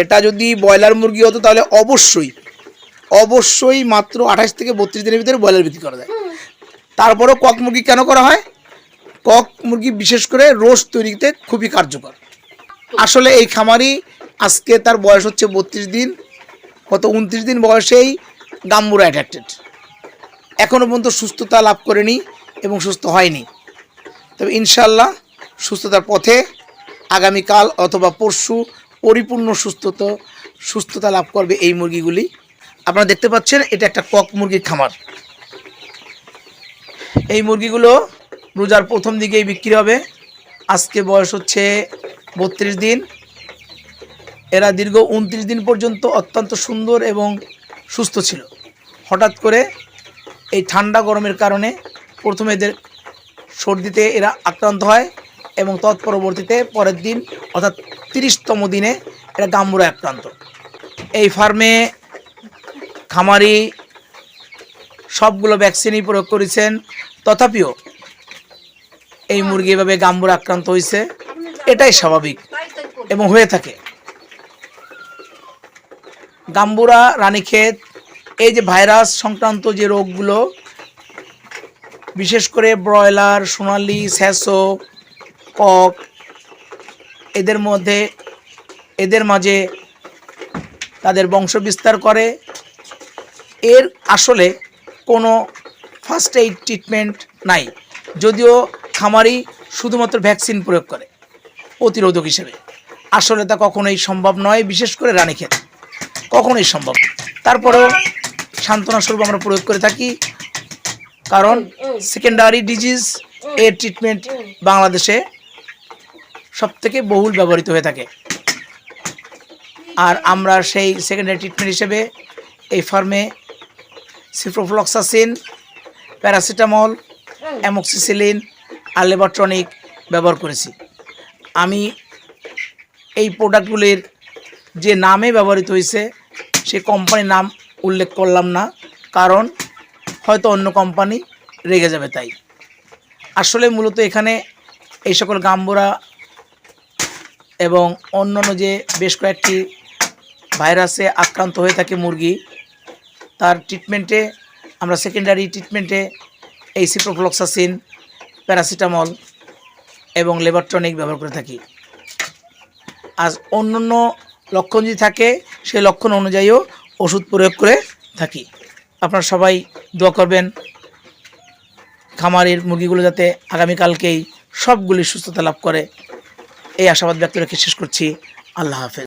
এটা যদি ব্রয়লার মুরগি হতো তাহলে অবশ্যই অবশ্যই মাত্র আঠাশ থেকে বত্রিশ দিনের ভিতরে ব্রয়লার বিক্রি করা যায়। তারপরেও কক মুরগি কেন করা হয়? কক মুরগি বিশেষ করে রোস্ট তৈরিতে খুবই কার্যকর। আসলে এই খামারি আজকে তার বয়স হচ্ছে বত্রিশ দিন গত উনত্রিশ দিন বয়সেই গাম্বুরা অ্যাট্রাক্টেড এখনও পর্যন্ত সুস্থতা লাভ করেনি এবং সুস্থ হয়নি। তবে ইনশাল্লাহ সুস্থতার পথে আগামীকাল অথবা পরশু পরিপূর্ণ সুস্থতা সুস্থতা লাভ করবে এই মুরগিগুলি। আপনারা দেখতে পাচ্ছেন, এটা একটা কক মুরগির খামার। এই মুরগিগুলো রোজার প্রথম দিকেই বিক্রি হবে। আজকে বয়স হচ্ছে বত্রিশ দিন। এরা দীর্ঘ উনত্রিশ দিন পর্যন্ত অত্যন্ত সুন্দর এবং সুস্থ ছিল। হঠাৎ করে এই ঠান্ডা গরমের কারণে প্রথমে এদের সর্দিতে এরা আক্রান্ত হয়। এবং তৎপরবর্তীতে পরের দিন, অর্থাৎ তিরিশতম দিনে, এটা গাম্বুরা আক্রান্ত এই ফার্মে খামারি সবগুলো ভ্যাকসিনই প্রয়োগ করেছেন। তথাপিও এই মুরগি এভাবে গাম্বুরা আক্রান্ত হয়েছে। এটাই স্বাভাবিক এবং হয়ে থাকে। গাম্বুরা, রানীক্ষেত, এই যে ভাইরাস সংক্রান্ত যে রোগগুলো, বিশেষ করে ব্রয়লার, সোনালি স্যাসো কক এদের মধ্যে এদের মাঝে তাদের বংশ বিস্তার করে। এর আসলে কোনো ফার্স্ট এইড ট্রিটমেন্ট নাই। যদিও খামারি শুধুমাত্র ভ্যাকসিন প্রয়োগ করে প্রতিরোধক হিসেবে। আসলে তা কখনোই সম্ভব নয় বিশেষ করে রানী রানীক্ষেত। কখনোই সম্ভব তারপরেও সান্ত্বনাস্বরূপ আমরা প্রয়োগ করে থাকি। কারণ সেকেন্ডারি ডিজিজ এর ট্রিটমেন্ট বাংলাদেশে সব থেকে বহুল ব্যবহৃত হয়ে থাকে। আর আমরা সেই সেকেন্ডারি ট্রিটমেন্ট হিসেবে এই ফার্মে সিফ্রোফ্লক্সাসিন প্যারাসিটামল অ্যামক্সিসিলিন আর লেবারট্রনিক ব্যবহার করেছি। আমি এই প্রোডাক্টগুলির যে নামে ব্যবহৃত হয়েছে, সে কোম্পানির নাম উল্লেখ করলাম না, কারণ হয়তো অন্য কোম্পানি রেগে যাবে তাই। আসলে মূলত এখানে এই সকল গাম্বুরা এবং অন্যান্য যে বেশ কয়েকটি ভাইরাসে আক্রান্ত হয়ে থাকে মুরগি, তার ট্রিটমেন্টে আমরা সেকেন্ডারি ট্রিটমেন্টে এই সিপ্রোফ্লক্সাসিন প্যারাসিটামল এবং লেবারটনিক ব্যবহার করে থাকি। আর অন্যান্য লক্ষণ যদি থাকে, সেই লক্ষণ অনুযায়ীও ওষুধ প্রয়োগ করে থাকি। আপনারা সবাই দোয়া করবেন, খামারের মুরগিগুলো যাতে আগামীকালকেই সবগুলি সুস্থতা লাভ করে। এই আশাবাদ ব্যক্ত রেখে শেষ করছি। আল্লাহ হাফেজ।